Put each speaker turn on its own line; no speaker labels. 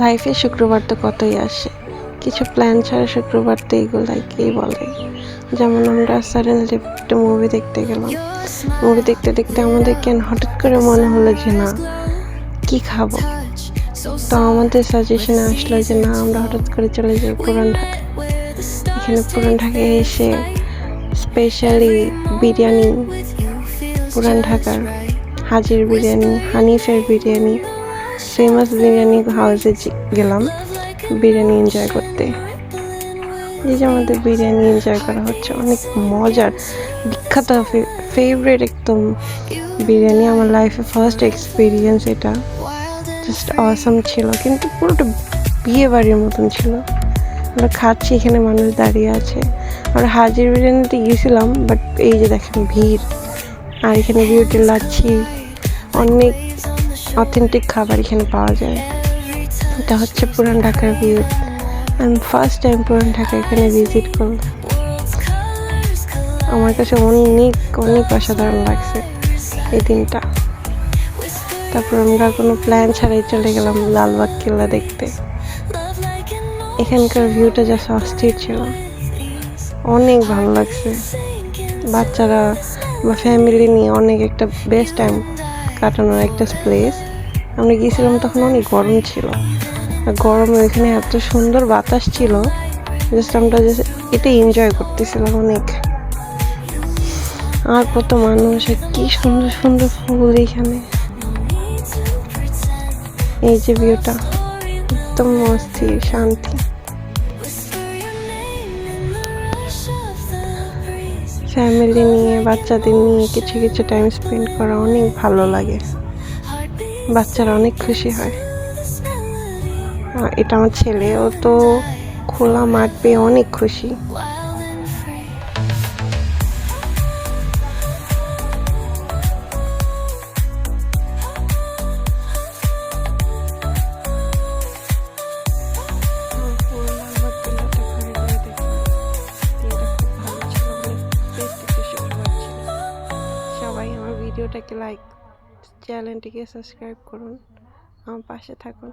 লাইফে শুক্রবার তো কতই আসে? কিছু প্ল্যান ছাড়া শুক্রবার তো এগুলাকেই বলে। যেমন আমরা সাডেনলি একটা মুভি দেখতে গেলাম। মুভি দেখতে দেখতে আমাদের কেন হঠাৎ করে মনে হলো যে না, কি খাব? তো আমাদের সাজেশনে আসলো যে না, আমরা হঠাৎ করে চলে যাই পুরান ঢাকা এখানে পুরান ঢাকায় এসে স্পেশালি বিরিয়ানি, পুরান ঢাকার হাজির বিরিয়ানি, হানিফের বিরিয়ানি ফেমাস বিরিয়ানি হাউসে গেলাম, বিরিয়ানি এনজয় করতে। এই যে আমাদের বিরিয়ানি এনজয় করা হচ্ছে, অনেক মজার, বিখ্যাত ফেভারিট একদম বিরিয়ানি, আমার লাইফে ফার্স্ট এক্সপিরিয়েন্স এটা। জাস্ট অসাম ছিল, কিন্তু পুরোটা বিয়ে বাড়ির মতন ছিল। আমরা খাচ্ছি, এখানে মানুষ দাঁড়িয়ে আছে। আমরা হাজির বিরিয়ানিতে গিয়েছিলাম বাট এই যে দেখেন ভিড়, আর এখানে বিউটি লাচ্ছি, অনেক অথেন্টিক খাবার এখানে পাওয়া যায়। এটা হচ্ছে পুরান ঢাকার ভিউ আমি ফার্স্ট টাইম পুরান ঢাকা এখানে ভিজিট করলাম। আমার কাছে অনেক অনেক অসাধারণ লাগছে এই দিনটা। তারপর আমরা কোনো প্ল্যান ছাড়াই চলে গেলাম লালবাগ কেল্লা দেখতে। এখানকার ভিউটা যা অস্থির ছিল। অনেক ভালো লাগছে। বাচ্চারা বা ফ্যামিলি নিয়ে অনেক একটা বেস্ট টাইম কাটানোর একটা প্লেস আমরা গিয়েছিলাম তখন অনেক গরম ছিল। গরমে ওইখানে এত সুন্দর বাতাস ছিল জাস্ট আমরা এটা এনজয় করতেছিলাম অনেক। আর কত মানুষ কি সুন্দর সুন্দর ফুল এখানে এই যে ভিউটা একদম অস্থির শান্তি। ফ্যামিলি নিয়ে, বাচ্চাদের নিয়ে কিছু কিছু টাইম স্পেন্ড করা অনেক ভালো লাগে। বাচ্চারা অনেক খুশি হয়। এটা আমার ছেলে ও তো খোলা মাঠ পেয়ে অনেক খুশি। ভিডিওটাকে লাইক চ্যানেলটিকে সাবস্ক্রাইব করুন। আমার পাশে থাকুন।